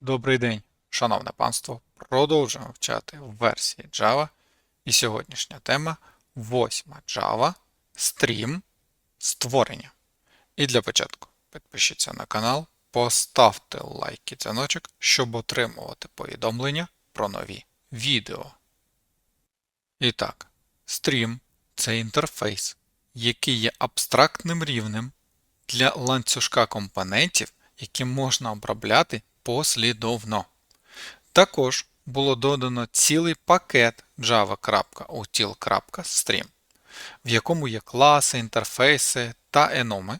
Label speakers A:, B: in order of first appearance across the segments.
A: Добрий день, шановне панство. Продовжуємо вчати версії Java. І сьогоднішня тема восьма Java стрім створення. І для початку підпишіться на канал, поставте лайк і дзвіночок, щоб отримувати повідомлення про нові відео. І так, стрім це інтерфейс, який є абстрактним рівнем для ланцюжка компонентів, які можна обробляти послідовно. Також було додано цілий пакет java.util.stream, в якому є класи, інтерфейси та еноми,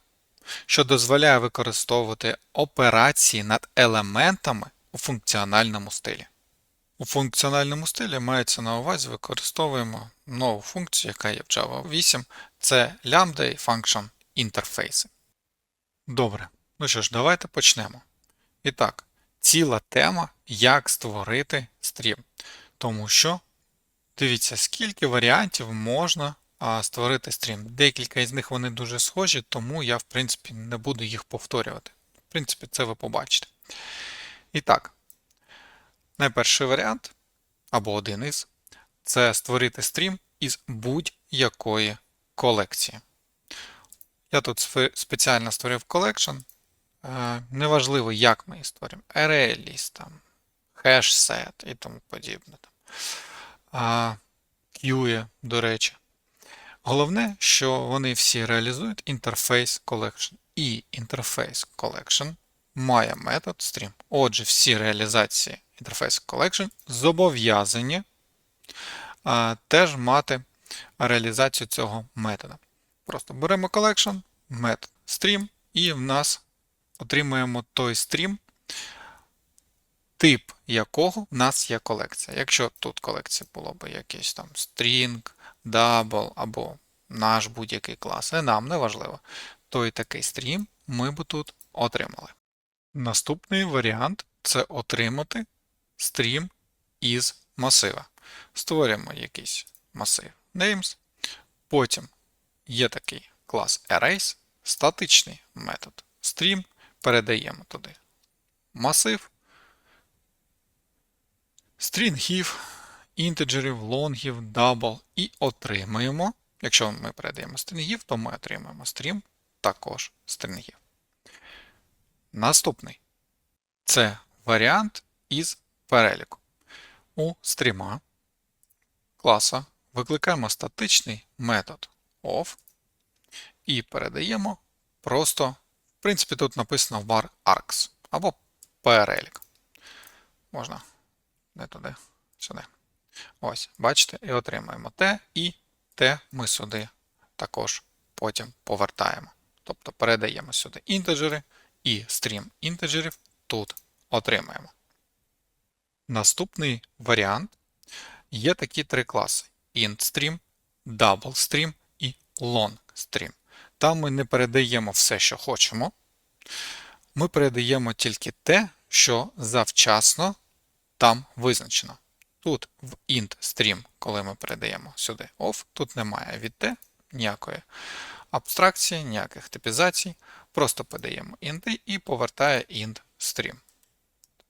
A: що дозволяє використовувати операції над елементами у функціональному стилі. У функціональному стилі мається на увазі використовуємо нову функцію, яка є в Java 8, це lambda і function інтерфейси. Добре, ну що ж, давайте почнемо. І так, ціла тема, як створити стрім. Тому що, дивіться, скільки варіантів можна а, створити стрім. Декілька із них вони дуже схожі, тому я, в принципі, не буду їх повторювати. В принципі, це ви побачите. І так, найперший варіант, або один із, це створити стрім із будь-якої колекції. Я тут спеціально створив колекшн. Неважливо, як ми її створюємо. ArrayList, там, hash-set і тому подібне. Там. QE, до речі. Головне, що вони всі реалізують інтерфейс collection. І інтерфейс collection має метод stream. Отже, всі реалізації інтерфейс collection зобов'язані теж мати реалізацію цього метода. Просто беремо collection, метод stream, і в нас отримуємо той стрім, тип якого в нас є колекція. Якщо тут колекція було б якийсь там string, double або наш будь-який клас, і нам не важливо, то і такий стрім ми б тут отримали. Наступний варіант це отримати стрім із масива. Створюємо якийсь масив names, потім є такий клас Arrays, статичний метод stream, передаємо туди масив, стрінгів, інтеджерів, лонгів, дабл і отримуємо. Якщо ми передаємо стрінгів, то ми отримаємо стрім також стрінгів. Наступний це варіант із переліку. У стріма класа викликаємо статичний метод of і передаємо просто принципі, тут написано var args або перелік. Можна не туди, сюди. Ось, бачите, і отримаємо те, і те ми сюди також потім повертаємо. Тобто передаємо сюди інтеджери і стрім інтеджерів тут отримаємо. Наступний варіант є такі три класи: IntStream, DoubleStream і LongStream. Там ми не передаємо все, що хочемо. Ми передаємо тільки те, що завчасно там визначено. Тут в int stream, коли ми передаємо сюди off, тут немає від t ніякої абстракції, ніяких типізацій. Просто подаємо int і повертає int stream.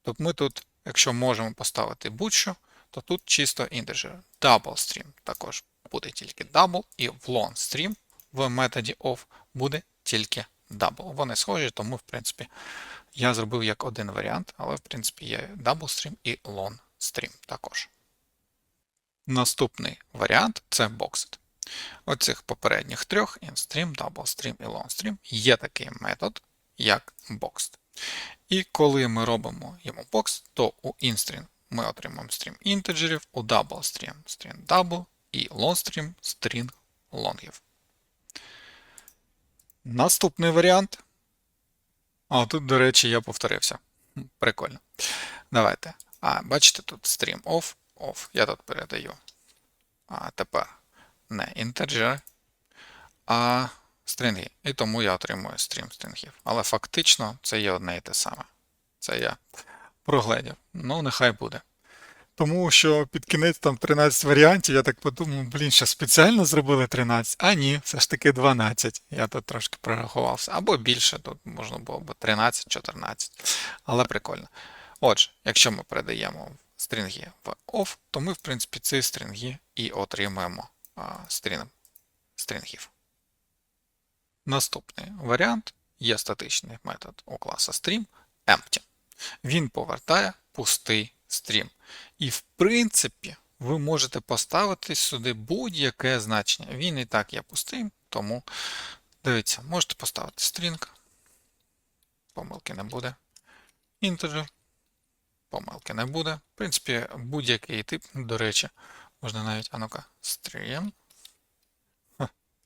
A: Тобто ми тут, якщо можемо поставити будь-що, то тут чисто integer. Double stream також буде тільки double, і в long stream в методі of буде тільки double. Вони схожі, тому, в принципі, я зробив як один варіант, але, в принципі, є double stream і long stream також. Наступний варіант це boxed. Оцих попередніх трьох InStream, DoubleStream і LongStream є такий метод, як boxed. І коли ми робимо йому box, то у InStream ми отримуємо стрім інтеджерів, у DoubleStream string double і LongStream string лонгів. Наступний варіант. А тут, до речі, я повторився. Прикольно. Давайте. А, бачите, тут stream off, off. Я тут передаю. А тепер не integer, а стрінги. І тому я отримую стрім стрінгів. Але фактично це є одне і те саме. Це я прогледів. Ну, нехай буде. Тому що під кінець там 13 варіантів, я так подумав, блін, що спеціально зробили 13, а ні, все ж таки 12. Я тут трошки прорахувався. Або більше, тут можна було б 13-14. Але прикольно. Отже, якщо ми передаємо стрінги в off, то ми, в принципі, ці стрінги і отримуємо а, стрін, стрінгів. Наступний варіант є статичний метод у класа stream empty. Він повертає пустий стрім. І, в принципі, ви можете поставити сюди будь-яке значення. Він і так є пустим, тому дивіться, можете поставити string, помилки не буде. Integer, помилки не буде. В принципі, будь-який тип, до речі, можна навіть, а ну-ка, stream.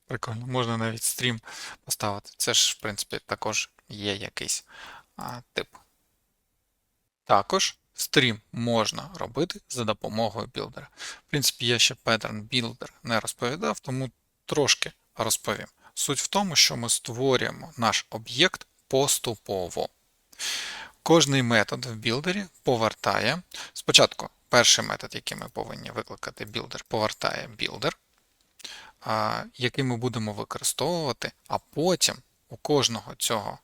A: Прикольно, можна навіть стрім поставити. Це ж, в принципі, також є якийсь а, тип. Також стрім можна робити за допомогою білдера. В принципі, я ще pattern builder не розповідав, тому трошки розповім. Суть в тому, що ми створюємо наш об'єкт поступово. Кожний метод в білдері повертає. Спочатку перший метод, який ми повинні викликати білдер, повертає білдер, який ми будемо використовувати, а потім у кожного цього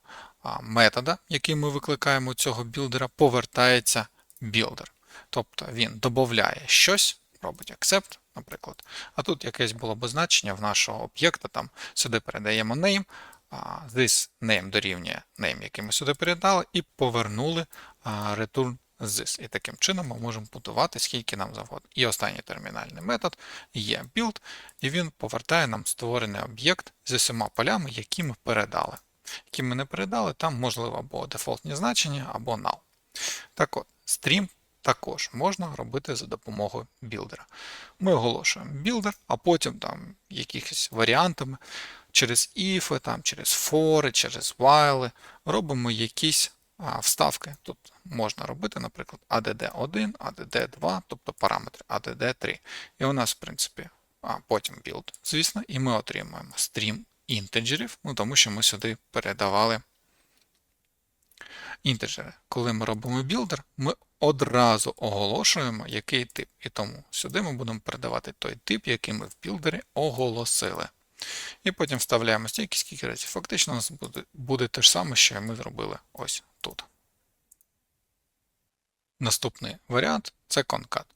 A: метода, який ми викликаємо цього білдера, повертається білдер. Тобто він додає щось, робить accept, наприклад. А тут якесь було б значення в нашого об'єкта, там сюди передаємо name, this name дорівнює name, який ми сюди передали, і повернули return this. І таким чином ми можемо будувати скільки нам завгодно. І останній термінальний метод є build, і він повертає нам створений об'єкт з усіма полями, які ми передали. Які ми не передали, там можливо або дефолтні значення, або null. Так от, стрім також можна робити за допомогою білдера. Ми оголошуємо білдер, а потім там якихось варіантами через if, там, через for, через while робимо якісь а, вставки. Тут можна робити, наприклад, add1, add2, тобто параметри add3. І у нас, в принципі, а потім build, звісно, і ми отримуємо стрім інтеджерів, ну, тому що ми сюди передавали інтеджери. Коли ми робимо білдер, ми одразу оголошуємо, який тип. І тому сюди ми будемо передавати той тип, який ми в білдері оголосили. І потім вставляємо стільки, скільки разів. Фактично у нас буде, буде те ж саме, що ми зробили ось тут. Наступний варіант це конкат.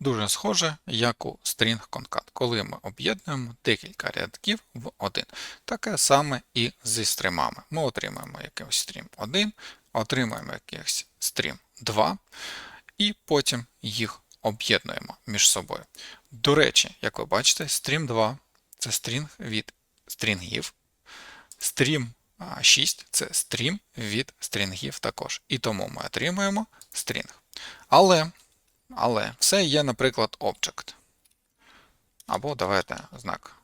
A: Дуже схоже, як у string concat, коли ми об'єднуємо декілька рядків в один. Таке саме і зі стрімами. Ми отримаємо якийсь стрім 1, отримаємо якийсь стрім 2, і потім їх об'єднуємо між собою. До речі, як ви бачите, стрім 2 це стрінг від стрінгів. Стрім 6 це стрім від стрінгів також. І тому ми отримуємо стрінг. Але, але все є, наприклад, object. Або давайте знак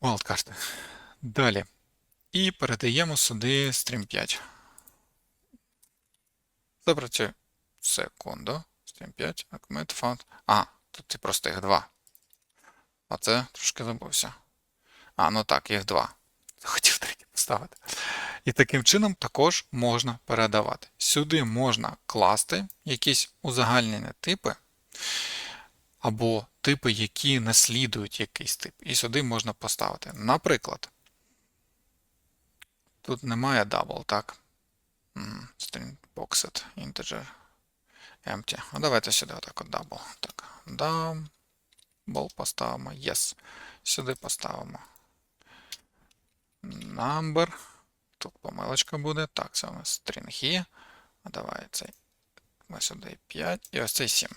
A: wildcard. Далі. І передаємо сюди stream 5. Запрацює секунду. Stream 5, commit found. А, тут просто їх два. А це трошки забувся. А, ну так, їх два. Хотів третій поставити. І таким чином також можна передавати. Сюди можна класти якісь узагальнені типи, або типи, які наслідують якийсь тип. І сюди можна поставити. Наприклад, тут немає double, так? String boxed integer empty. А давайте сюди отак от double. Так, double поставимо. Yes. Сюди поставимо number. Тут помилочка буде. Так, це у нас стрінги. А давай цей. Ми сюди 5 і ось цей 7.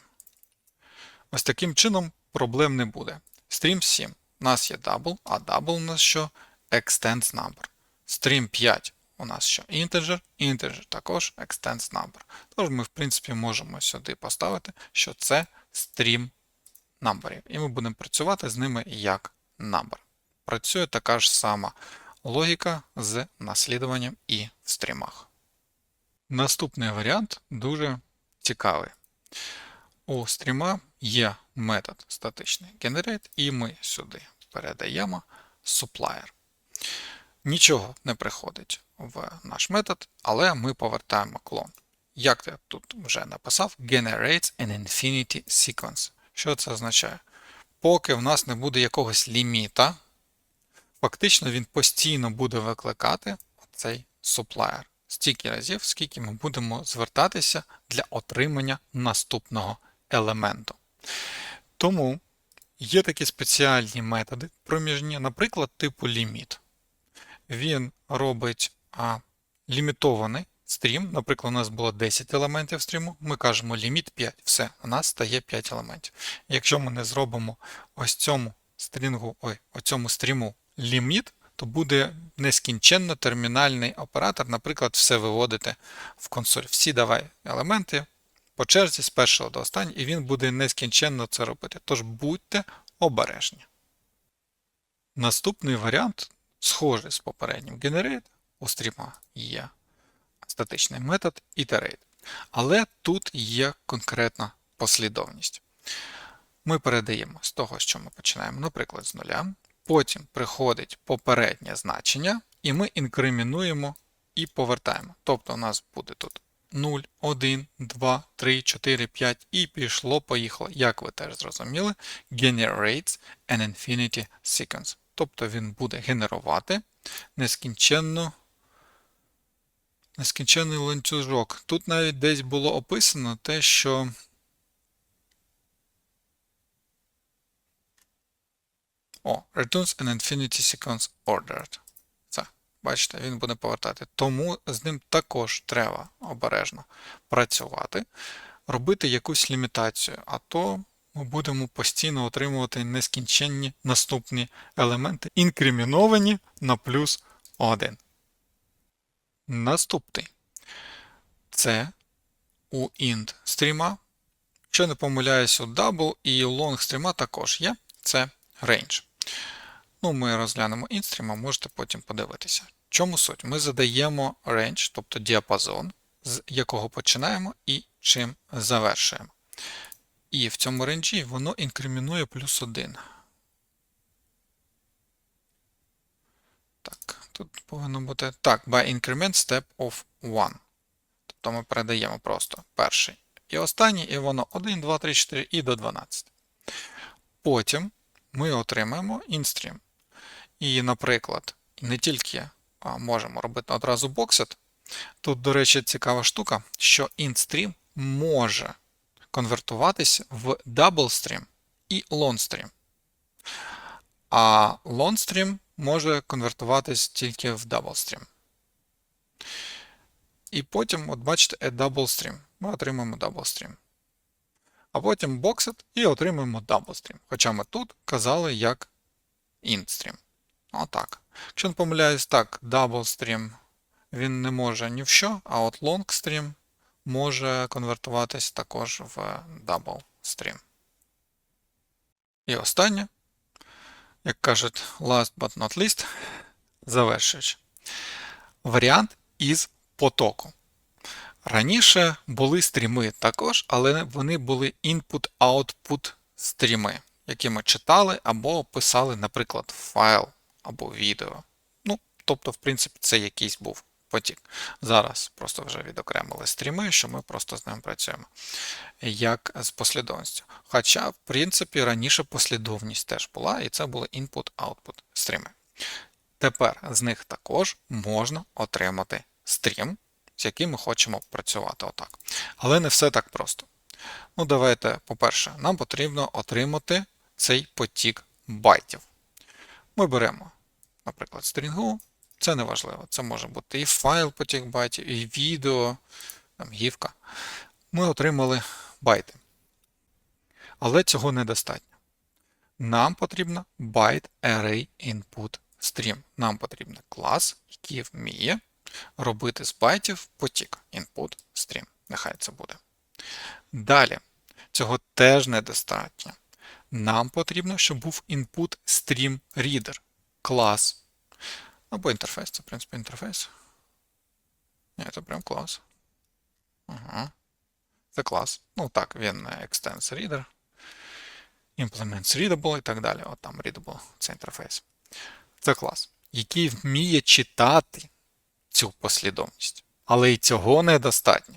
A: Ось таким чином проблем не буде. Stream 7. У нас є double, а double у нас що? Extends number. Stream 5 у нас що? Integer, integer також extends number. Тож ми, в принципі, можемо сюди поставити, що це stream numberів. І ми будемо працювати з ними як number. Працює така ж сама логіка з наслідуванням і в стрімах. Наступний варіант дуже цікавий. У стріма є метод статичний generate, і ми сюди передаємо supplier. Нічого не приходить в наш метод, але ми повертаємо клон. Як я тут вже написав, generates an infinity sequence. Що це означає? Поки в нас не буде якогось ліміта, фактично він постійно буде викликати цей supplier. стільки разів, скільки ми будемо звертатися для отримання наступного елементу. Тому є такі спеціальні методи проміжні, наприклад, типу ліміт. Він робить а, лімітований стрім. Наприклад, у нас було 10 елементів стріму, ми кажемо ліміт 5. Все, у нас стає 5 елементів. Якщо ми не зробимо ось цьому стрінгу, ой, оцьому стріму ліміт, то буде нескінченно термінальний оператор, наприклад, все виводити в консоль. Всі давай елементи по черзі з першого до останнього, і він буде нескінченно це робити. Тож будьте обережні. Наступний варіант, схожий з попереднім Generate, у стріма є статичний метод iterate. Але тут є конкретна послідовність. Ми передаємо з того, що ми починаємо, наприклад, з нуля. Потім приходить попереднє значення, і ми інкримінуємо і повертаємо. Тобто у нас буде тут 0, 1, 2, 3, 4, 5 і пішло-поїхало. Як ви теж зрозуміли, generates an infinity sequence. Тобто він буде генерувати нескінченно, нескінченний ланцюжок. Тут навіть десь було описано те, що О, returns an infinity sequence ordered. Це, бачите, він буде повертати. Тому з ним також треба обережно працювати, робити якусь лімітацію, а то ми будемо постійно отримувати нескінченні наступні елементи, інкриміновані на плюс 1. Наступний. Це у int стріма. Якщо не помиляюсь, у double і у long стріма також є. Це range. Ну, ми розглянемо інстріма, можете потім подивитися. Чому суть? Ми задаємо range, тобто діапазон, з якого починаємо і чим завершуємо. І в цьому ренджі воно інкримінує плюс 1. Так, тут повинно бути. Так, by increment step of 1. Тобто ми передаємо просто перший і останній, і воно 1, 2, 3, 4 і до 12. Потім ми отримаємо instream. І, наприклад, не тільки можемо робити одразу боксет. Тут, до речі, цікава штука, що instream може конвертуватись в doubleStream і LoneStream. А LoneStream може конвертуватись тільки в doubleStream. І потім, от бачите, a doubleStream. Ми отримаємо doubleStream. А потім Boxed і отримаємо doubleStream. Хоча ми тут казали як IntStream. Отак. Якщо не помиляюсь, так, doubleStream він не може ні в що, а от LongStream може конвертуватись також в doubleStream. І останнє, як кажуть, last but not least, завершуючи. Варіант із потоку. Раніше були стріми також, але вони були input-output стріми, які ми читали або писали, наприклад, файл або відео. Ну, тобто, в принципі, це якийсь був потік. Зараз просто вже відокремили стріми, що ми просто з ним працюємо. Як з послідовністю. Хоча, в принципі, раніше послідовність теж була, і це були input-output стріми. Тепер з них також можна отримати стрім, з яким ми хочемо працювати отак. Але не все так просто. Ну, давайте, по-перше, нам потрібно отримати цей потік байтів. Ми беремо, наприклад, стрінгу. Це не важливо. Це може бути і файл потік байтів, і відео, там, гівка. Ми отримали байти. Але цього недостатньо. Нам потрібно byte array input stream. Нам потрібен клас, який вміє робити з байтів потік input stream. Нехай це буде. Далі, цього теж недостатньо. Нам потрібно, щоб був input stream reader, клас. Або інтерфейс, це, в принципі, інтерфейс. Ні, це прям клас. Ага. Це клас. Ну так, він extends reader. Implements readable і так далі. От там readable, це інтерфейс. Це клас, який вміє читати цю послідовність. Але і цього недостатньо.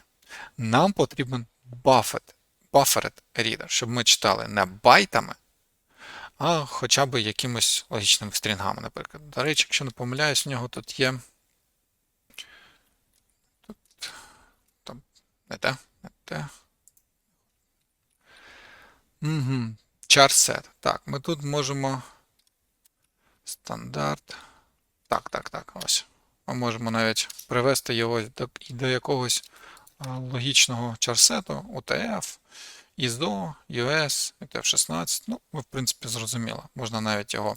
A: Нам потрібен buffet, buffered reader, щоб ми читали не байтами, а хоча б якимось логічними стрінгами, наприклад. До речі, якщо не помиляюсь, в нього тут є Не те, не те. Угу. Charset. Так, ми тут можемо. Стандарт. Так, так, так. Ось. Ми можемо навіть привести його до, до якогось логічного чарсету, UTF, ISO, US, UTF-16. Ну, ви, в принципі, зрозуміло. Можна навіть його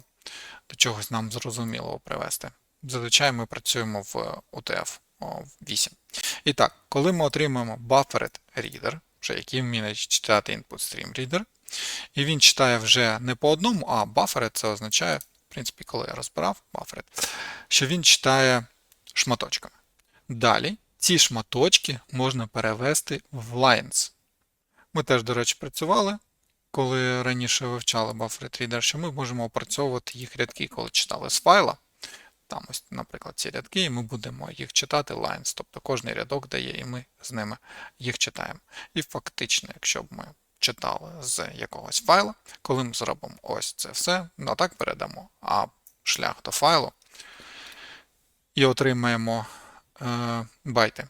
A: до чогось нам зрозумілого привести. Зазвичай ми працюємо в UTF 8. І так, коли ми отримаємо buffered reader, вже який вміє читати input stream reader, і він читає вже не по одному, а buffered це означає, в принципі, коли я розбирав buffered, що він читає шматочками. Далі ці шматочки можна перевести в lines. Ми теж, до речі, працювали, коли раніше вивчали Buffered Reader, що ми можемо опрацьовувати їх рядки, коли читали з файла. Там ось, наприклад, ці рядки, і ми будемо їх читати lines, тобто кожний рядок дає, і ми з ними їх читаємо. І фактично, якщо б ми читали з якогось файла, коли ми зробимо ось це все, ну так передамо, а шлях до файлу і отримаємо е, байти,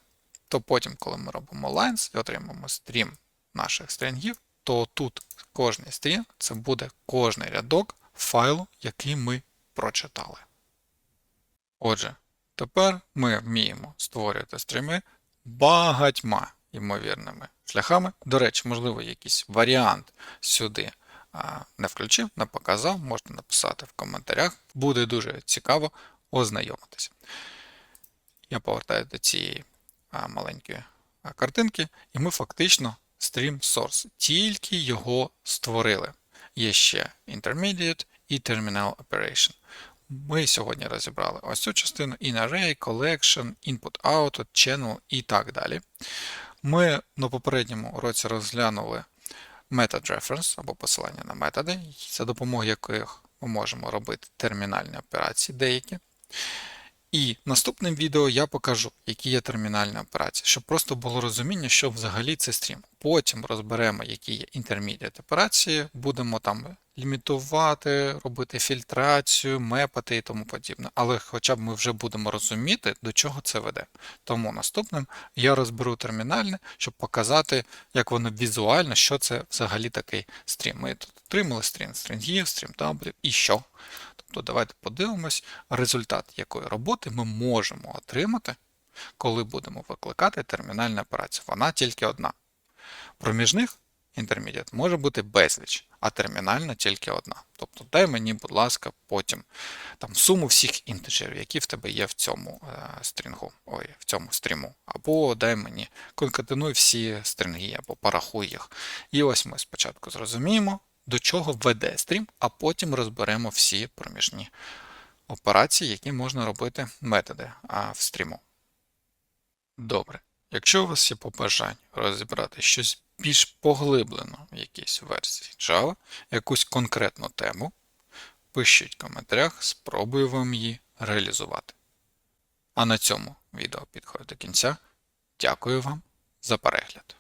A: то потім, коли ми робимо lines і отримаємо стрім наших стрінгів, то тут кожний стрінг це буде кожний рядок файлу, який ми прочитали. Отже, тепер ми вміємо створювати стріми багатьма ймовірними шляхами. До речі, можливо, якийсь варіант сюди не включив, не показав, можете написати в коментарях. Буде дуже цікаво ознайомитися. Я повертаю до цієї маленької картинки, і ми фактично Stream Source, тільки його створили. Є ще Intermediate і Terminal Operation. Ми сьогодні розібрали ось цю частину in array, collection, input output, channel і так далі. Ми на попередньому уроці розглянули method reference або посилання на методи, за допомогою яких ми можемо робити термінальні операції деякі. І наступним відео я покажу, які є термінальні операції, щоб просто було розуміння, що взагалі це стрім. Потім розберемо, які є intermediate операції, будемо там лімітувати, робити фільтрацію, мепати і тому подібне. Але хоча б ми вже будемо розуміти, до чого це веде. Тому наступним я розберу термінальне, щоб показати, як воно візуально, що це взагалі такий стрім. Ми тут отримали стрім стрінгів, стрім таблів і що. Тобто давайте подивимось результат якої роботи ми можемо отримати, коли будемо викликати термінальну операцію. Вона тільки одна. Проміжних інтермедіат може бути безліч, а термінальна тільки одна. Тобто дай мені, будь ласка, потім там суму всіх інтеджерів, які в тебе є в цьому е, стрінгу, ой, в цьому стріму. Або дай мені конкатенуй всі стрінги, або порахуй їх. І ось ми спочатку зрозуміємо, до чого веде стрім, а потім розберемо всі проміжні операції, які можна робити методи в стріму. Добре. Якщо у вас є побажання розібрати щось більш поглиблено в якійсь версії Java, якусь конкретну тему, пишіть в коментарях, спробую вам її реалізувати. А на цьому відео підходить до кінця. Дякую вам за перегляд.